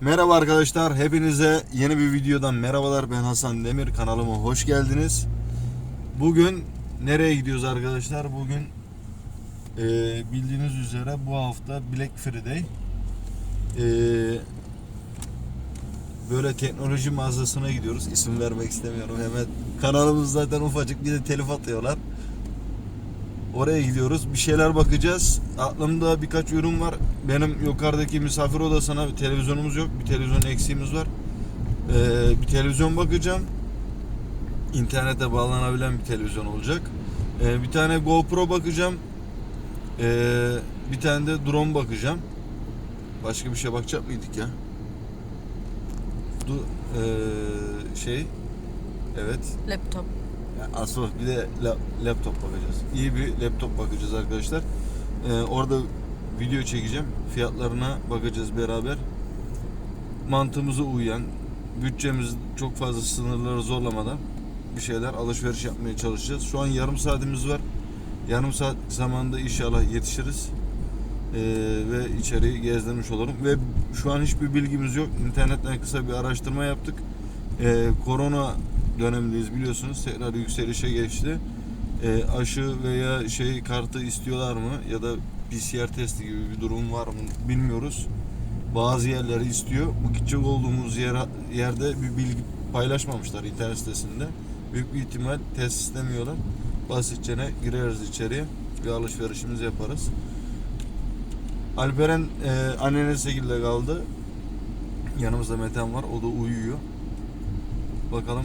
Merhaba arkadaşlar, hepinize yeni bir videodan merhabalar. Ben Hasan Demir, kanalıma hoş geldiniz. Bugün nereye gidiyoruz arkadaşlar? Bugün eee, bildiğiniz üzere bu hafta Black Friday. Eee, böyle teknoloji mağazasına gidiyoruz. İsim vermek istemiyorum. Hemen kanalımız zaten ufacık bir de telif atıyorlar. Oraya gidiyoruz. Bir şeyler bakacağız. Aklımda birkaç ürün var. Benim yukarıdaki misafir odasına bir televizyonumuz yok. Bir televizyon eksiğimiz var. Ee, bir televizyon bakacağım. İnternete bağlanabilen bir televizyon olacak. Ee, bir tane GoPro bakacağım. Ee, bir tane de drone bakacağım. Başka bir şey bakacak mıydık ya? Du, ee, şey Evet. Laptop. Asıl bir de la- laptop bakacağız. İyi bir laptop bakacağız arkadaşlar. Ee, orada video çekeceğim. Fiyatlarına bakacağız beraber. Mantığımıza uyan, bütçemiz çok fazla sınırları zorlamadan bir şeyler alışveriş yapmaya çalışacağız. Şu an yarım saatimiz var. Yarım saat zamanda inşallah yetişiriz. Ee, ve içeriği gezdirmiş olurum. Ve şu an hiçbir bilgimiz yok. İnternetten kısa bir araştırma yaptık. Ee, korona dönemindeyiz biliyorsunuz. Tekrar yükselişe geçti. Ee, aşı veya şey kartı istiyorlar mı? Ya da PCR testi gibi bir durum var mı? Bilmiyoruz. Bazı yerleri istiyor. Bu gidecek olduğumuz yer, yerde bir bilgi paylaşmamışlar internet sitesinde. Büyük bir ihtimal test istemiyorlar. Basitçe gireriz içeriye bir alışverişimizi yaparız. Alperen e, annenesiyle kaldı. Yanımızda Meten var. O da uyuyor. Bakalım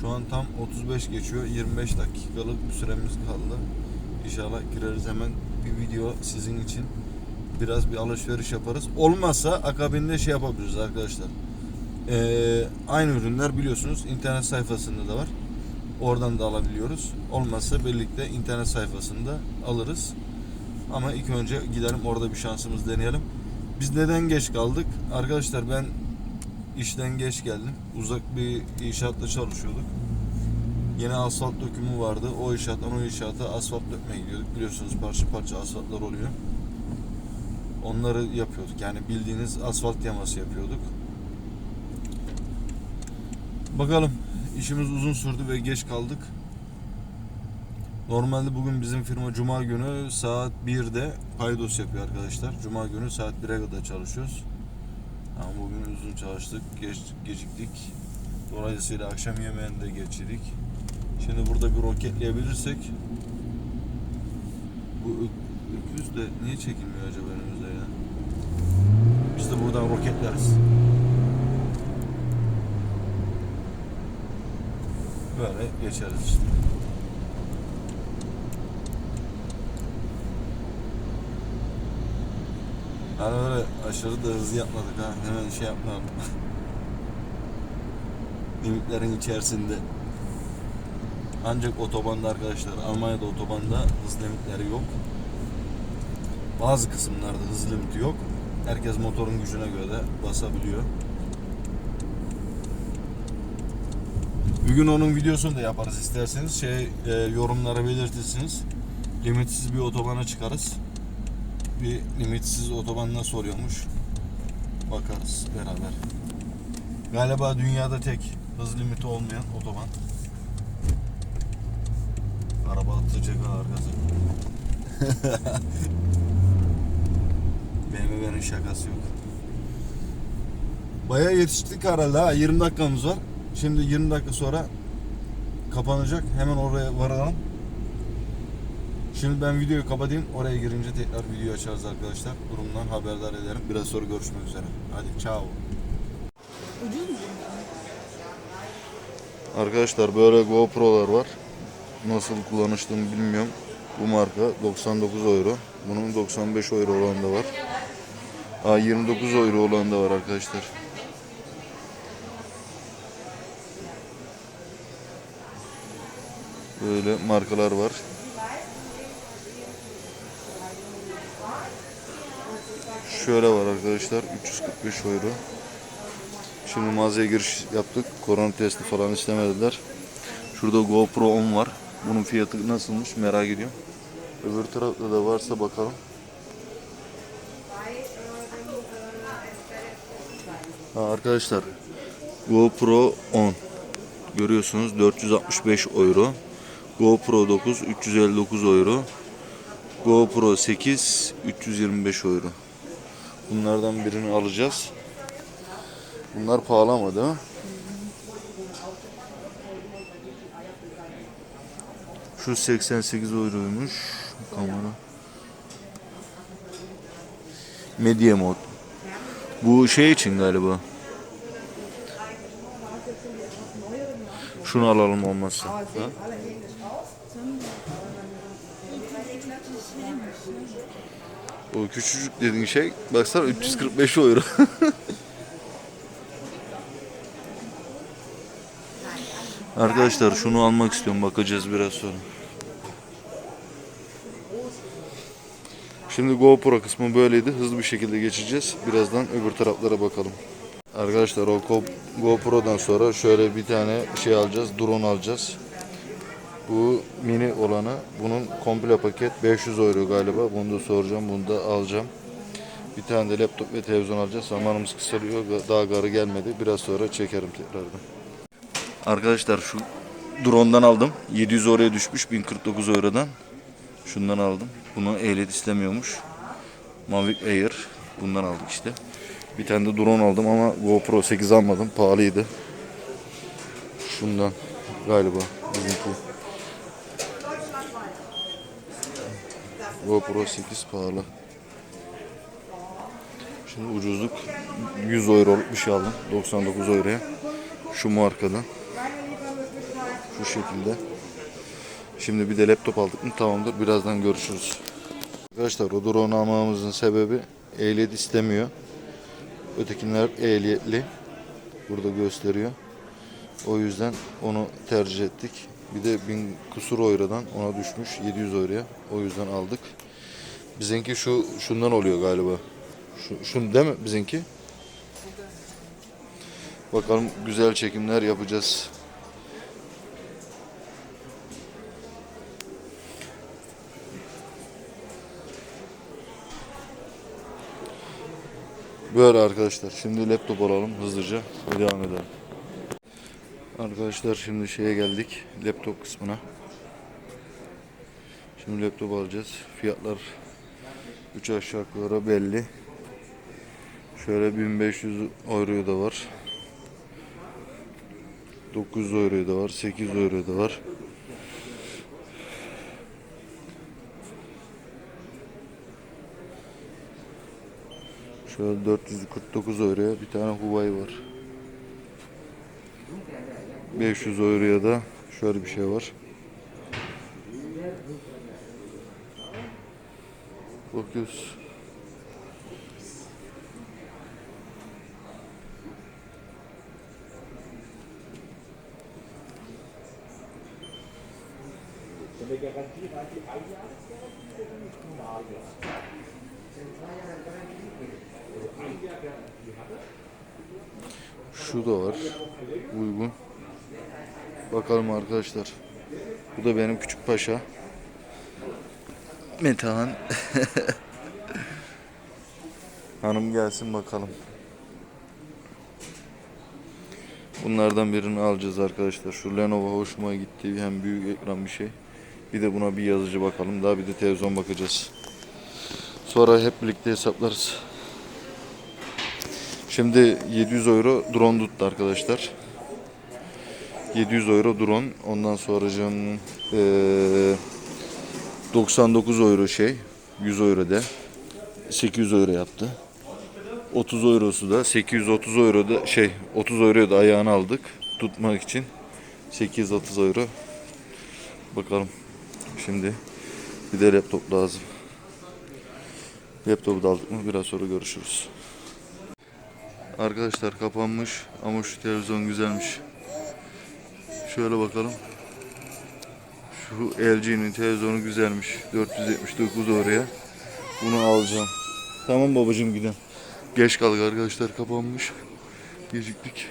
şu an tam 35 geçiyor. 25 dakikalık bir süremiz kaldı. İnşallah gireriz hemen bir video sizin için. Biraz bir alışveriş yaparız. Olmazsa akabinde şey yapabiliriz arkadaşlar. Ee, aynı ürünler biliyorsunuz internet sayfasında da var. Oradan da alabiliyoruz. Olmazsa birlikte internet sayfasında alırız. Ama ilk önce gidelim orada bir şansımız deneyelim. Biz neden geç kaldık? Arkadaşlar ben işten geç geldim. Uzak bir inşaatta çalışıyorduk. Yine asfalt dökümü vardı. O inşaattan o inşaata asfalt dökmeye gidiyorduk. Biliyorsunuz parça parça asfaltlar oluyor. Onları yapıyorduk. Yani bildiğiniz asfalt yaması yapıyorduk. Bakalım işimiz uzun sürdü ve geç kaldık. Normalde bugün bizim firma Cuma günü saat 1'de paydos yapıyor arkadaşlar. Cuma günü saat 1'e kadar çalışıyoruz. Ama bugün uzun çalıştık, geç, geciktik. Dolayısıyla akşam yemeğini de geçirdik. Şimdi burada bir roketleyebilirsek bu ök- öküz de niye çekilmiyor acaba önümüzde ya? Biz de buradan roketleriz. Böyle geçeriz işte. Hani öyle aşırı da hızlı yapmadık ha. Hemen şey yapmayalım. Limitlerin içerisinde. Ancak otobanda arkadaşlar Almanya'da otobanda hız limitleri yok. Bazı kısımlarda hız limiti yok. Herkes motorun gücüne göre de basabiliyor. Bir gün onun videosunu da yaparız isterseniz. Şey e, yorumlara belirtirsiniz. Limitsiz bir otobana çıkarız. Bir limitsiz otoban nasıl oluyormuş? Bakarız beraber. Galiba dünyada tek hız limiti olmayan otoban. Araba atlayacak ha arkası. BMW'nin şakası yok. Bayağı yetiştik herhalde ha. 20 dakikamız var. Şimdi 20 dakika sonra kapanacak. Hemen oraya varalım. Şimdi ben videoyu kapatayım. Oraya girince tekrar video açarız arkadaşlar. Durumdan haberdar ederim. Biraz sonra görüşmek üzere. Hadi ciao. Arkadaşlar böyle GoPro'lar var. Nasıl kullanışlığını bilmiyorum. Bu marka 99 euro. Bunun 95 euro olan da var. Aa, 29 euro olan da var arkadaşlar. Böyle markalar var. Şöyle var arkadaşlar 345 euro. Şimdi mağazaya giriş yaptık. Korona testi falan istemediler. Şurada GoPro 10 var. Bunun fiyatı nasılmış merak ediyorum. Öbür tarafta da varsa bakalım. Ha, arkadaşlar GoPro 10 görüyorsunuz 465 euro. GoPro 9 359 euro. GoPro 8 325 euro. Bunlardan birini alacağız. Bunlar pahalı ama değil mi? Şu 88 euroymuş kamera. Media mod. Bu şey için galiba. Şunu alalım olmazsa. Ha? O küçücük dediğin şey baksana 345 euro. Arkadaşlar şunu almak istiyorum bakacağız biraz sonra. Şimdi GoPro kısmı böyleydi. Hızlı bir şekilde geçeceğiz. Birazdan öbür taraflara bakalım. Arkadaşlar o Go- GoPro'dan sonra şöyle bir tane şey alacağız. Drone alacağız. Bu mini olanı. Bunun komple paket 500 euro galiba. Bunu da soracağım. Bunu da alacağım. Bir tane de laptop ve televizyon alacağız. Zamanımız kısalıyor. Daha garı gelmedi. Biraz sonra çekerim tekrardan. Arkadaşlar şu drone'dan aldım. 700 oraya düşmüş 1049 eurodan. Şundan aldım. Bunu ehliyet istemiyormuş. Mavic Air. Bundan aldık işte. Bir tane de drone aldım ama GoPro 8 almadım. Pahalıydı. Şundan galiba bizimki. GoPro 8 pahalı. Şimdi ucuzluk 100 euroluk bir şey aldım. 99 euroya. Şu markadan. Şu şekilde. Şimdi bir de laptop aldık mı tamamdır. Birazdan görüşürüz. Arkadaşlar o drone almamızın sebebi ehliyet istemiyor. Ötekiler ehliyetli. Burada gösteriyor. O yüzden onu tercih ettik. Bir de 1000 kusur eurodan ona düşmüş 700 euroya. O yüzden aldık. Bizimki şu şundan oluyor galiba. Şu, şun değil mi bizimki? Bakalım güzel çekimler yapacağız. Böyle arkadaşlar. Şimdi laptop alalım hızlıca devam edelim. Arkadaşlar şimdi şeye geldik. Laptop kısmına. Şimdi laptop alacağız. Fiyatlar 3 aşağı belli. Şöyle 1500 euroya da var. 900 euroya da var. 800 euroya da var. Şöyle 449 euroya bir tane Huawei var. 500 euroya da şöyle bir şey var. Bakıyoruz. Şu da var. Uygun. Bakalım arkadaşlar. Bu da benim küçük paşa. Metehan. Hanım gelsin bakalım. Bunlardan birini alacağız arkadaşlar. Şu Lenovo hoşuma gitti. Hem büyük ekran bir şey. Bir de buna bir yazıcı bakalım. Daha bir de televizyon bakacağız. Sonra hep birlikte hesaplarız. Şimdi 700 euro drone tuttu arkadaşlar. 700 euro drone. Ondan sonra canım eee 99 euro şey. 100 euro de. 800 euro yaptı. 30 eurosu da 830 euro da şey 30 euro da ayağını aldık tutmak için 830 euro bakalım şimdi bir de laptop lazım laptopu da aldık mı biraz sonra görüşürüz. Arkadaşlar kapanmış ama şu televizyon güzelmiş. Şöyle bakalım. Şu LG'nin televizyonu güzelmiş. 479 oraya. Bunu alacağım. Tamam babacığım gidelim Geç kaldık arkadaşlar kapanmış. Geciktik.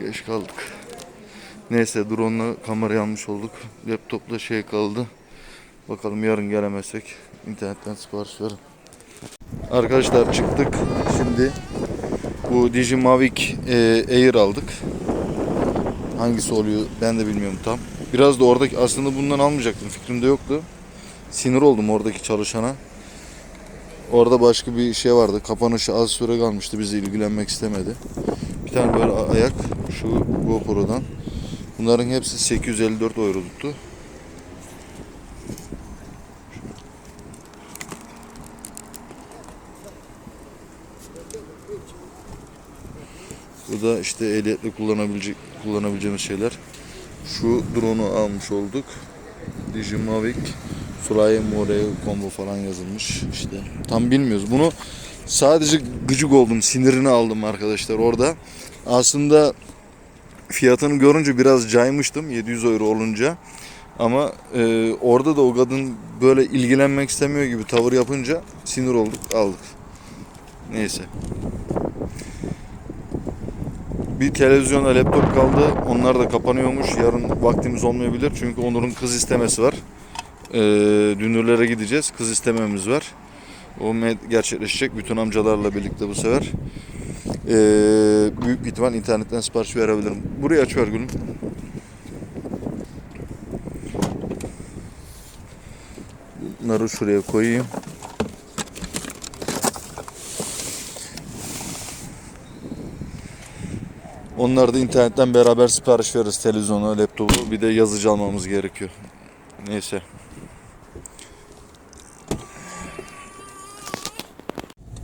Geç kaldık. Neyse drone'la kamerayı almış olduk. Laptopla şey kaldı. Bakalım yarın gelemezsek internetten sipariş verin. Arkadaşlar çıktık. Şimdi bu Digimavic e, Air aldık. Hangisi oluyor ben de bilmiyorum tam. Biraz da oradaki aslında bundan almayacaktım. Fikrimde yoktu. Sinir oldum oradaki çalışana. Orada başka bir şey vardı. Kapanışı az süre kalmıştı. Bizi ilgilenmek istemedi. Bir tane böyle ayak şu GoPro'dan. Bunların hepsi 854 euro tuttu. Bu da işte ehliyetle kullanabilecek kullanabileceğimiz şeyler. Şu drone'u almış olduk. Digimavic Fly More combo falan yazılmış işte. Tam bilmiyoruz. Bunu sadece gıcık oldum. Sinirini aldım arkadaşlar orada. Aslında fiyatını görünce biraz caymıştım 700 euro olunca. Ama e, orada da o kadın böyle ilgilenmek istemiyor gibi tavır yapınca sinir olduk aldık. Neyse. Bir televizyonla laptop kaldı. Onlar da kapanıyormuş. Yarın vaktimiz olmayabilir. Çünkü Onur'un kız istemesi var. Ee, dünürlere gideceğiz. Kız istememiz var. O gerçekleşecek bütün amcalarla birlikte bu sefer. Ee, büyük ihtimal internetten sipariş verebilirim. Burayı aç ver gülüm. Bunları şuraya koyayım. Onlar da internetten beraber sipariş veririz televizyonu, laptopu. Bir de yazıcı almamız gerekiyor. Neyse.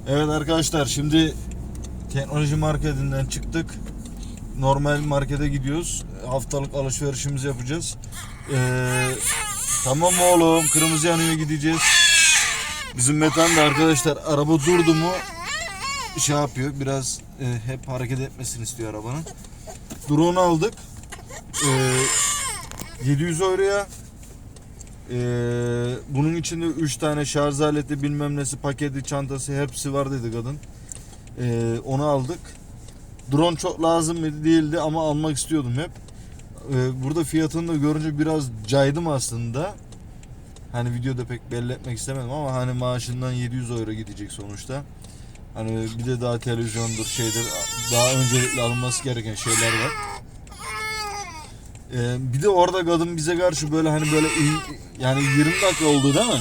Evet arkadaşlar şimdi teknoloji marketinden çıktık. Normal markete gidiyoruz. Haftalık alışverişimizi yapacağız. Ee, tamam oğlum kırmızı yanıyor gideceğiz. Bizim Metan da arkadaşlar araba durdu mu şey yapıyor biraz e, hep hareket etmesini istiyor arabanın. Drone aldık. E, 700 euroya e, bunun içinde 3 tane şarj aleti bilmem nesi paketi çantası hepsi var dedi kadın. E, onu aldık. Drone çok lazım değildi ama almak istiyordum hep. E, burada fiyatını da görünce biraz caydım aslında. Hani videoda pek belli etmek istemedim ama hani maaşından 700 euro gidecek sonuçta. Hani bir de daha televizyondur şeydir daha öncelikle alınması gereken şeyler var. Ee, bir de orada kadın bize karşı böyle hani böyle yani 20 dakika oldu değil mi?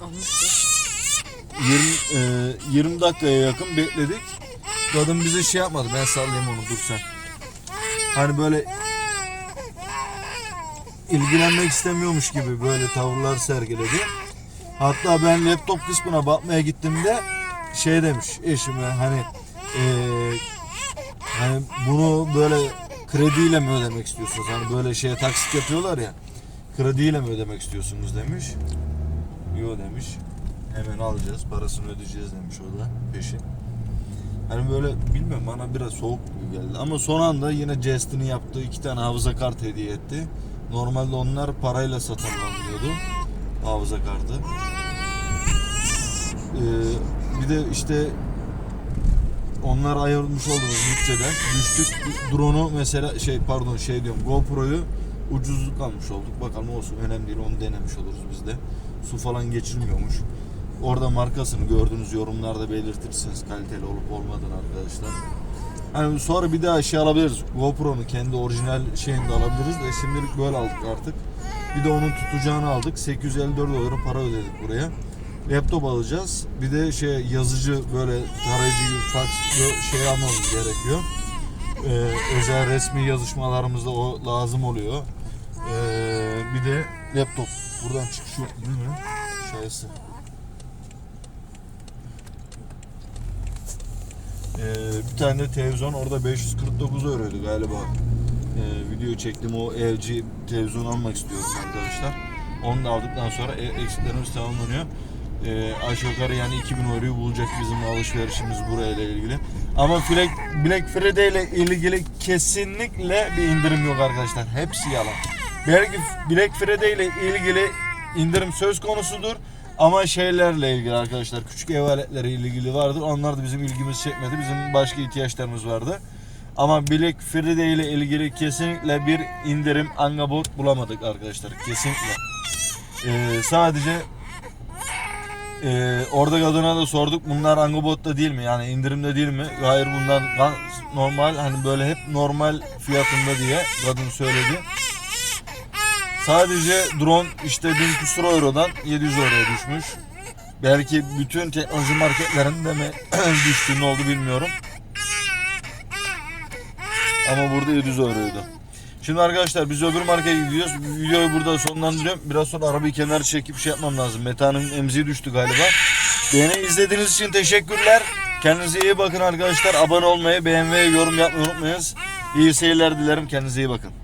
Olmuştur. 20 e, 20 dakikaya yakın bekledik. Kadın bize şey yapmadı. Ben sallayayım onu dur sen. Hani böyle ilgilenmek istemiyormuş gibi böyle tavırlar sergiledi. Hatta ben laptop kısmına bakmaya gittiğimde şey demiş eşime hani eee hani bunu böyle krediyle mi ödemek istiyorsunuz? Hani böyle şeye taksit yapıyorlar ya. Krediyle mi ödemek istiyorsunuz demiş. Yo demiş. Hemen alacağız. Parasını ödeyeceğiz demiş o da peşin. Hani böyle bilmiyorum bana biraz soğuk gibi geldi. Ama son anda yine jestini yaptı. iki tane hafıza kart hediye etti. Normalde onlar parayla satılabiliyordu. Hafıza kartı. Ee, bir de işte onlar ayırmış olduğumuz bütçeden düştük. Drone'u mesela şey pardon şey diyorum GoPro'yu ucuzluk almış olduk. Bakalım olsun önemli değil onu denemiş oluruz biz de. Su falan geçirmiyormuş. Orada markasını gördüğünüz yorumlarda belirtirsiniz kaliteli olup olmadığını arkadaşlar. Hani sonra bir daha şey alabiliriz. GoPro'nun kendi orijinal şeyini de alabiliriz de şimdilik böyle aldık artık. Bir de onun tutacağını aldık. 854 euro para ödedik buraya. Laptop alacağız. Bir de şey yazıcı böyle tarayıcı fax şey almamız gerekiyor. Ee, özel resmi yazışmalarımızda o lazım oluyor. Ee, bir de laptop. Buradan çıkış yok değil mi? Şeysi. Ee, bir tane de televizyon orada 549 euroydu galiba. Ee, video çektim o LG televizyon almak istiyorum arkadaşlar. Onu da aldıktan sonra e- eksiklerimiz tamamlanıyor. Ee, aşağı yukarı yani 2000 euroyu bulacak bizim alışverişimiz burayla ilgili. Ama Black, Black Friday ile ilgili kesinlikle bir indirim yok arkadaşlar. Hepsi yalan. Belki Black Friday ile ilgili indirim söz konusudur. Ama şeylerle ilgili arkadaşlar küçük ev aletleriyle ilgili vardır. Onlar da bizim ilgimizi çekmedi. Bizim başka ihtiyaçlarımız vardı. Ama Black Friday ile ilgili kesinlikle bir indirim Angabot bulamadık arkadaşlar. Kesinlikle. Ee, sadece ee, orada kadına da sorduk bunlar Angobot'ta değil mi? Yani indirimde değil mi? Hayır bunlar gan- normal hani böyle hep normal fiyatında diye kadın söyledi. Sadece drone işte 1000 küsur eurodan 700 euroya düşmüş. Belki bütün teknoloji marketlerinde mi düştü ne oldu bilmiyorum. Ama burada 700 euroydu. Şimdi arkadaşlar biz öbür markaya gidiyoruz. Videoyu burada sonlandırıyorum. Biraz sonra arabayı kenara çekip şey yapmam lazım. Meta'nın emziği düştü galiba. Beni izlediğiniz için teşekkürler. Kendinize iyi bakın arkadaşlar. Abone olmayı, beğenmeyi, yorum yapmayı unutmayınız. İyi seyirler dilerim. Kendinize iyi bakın.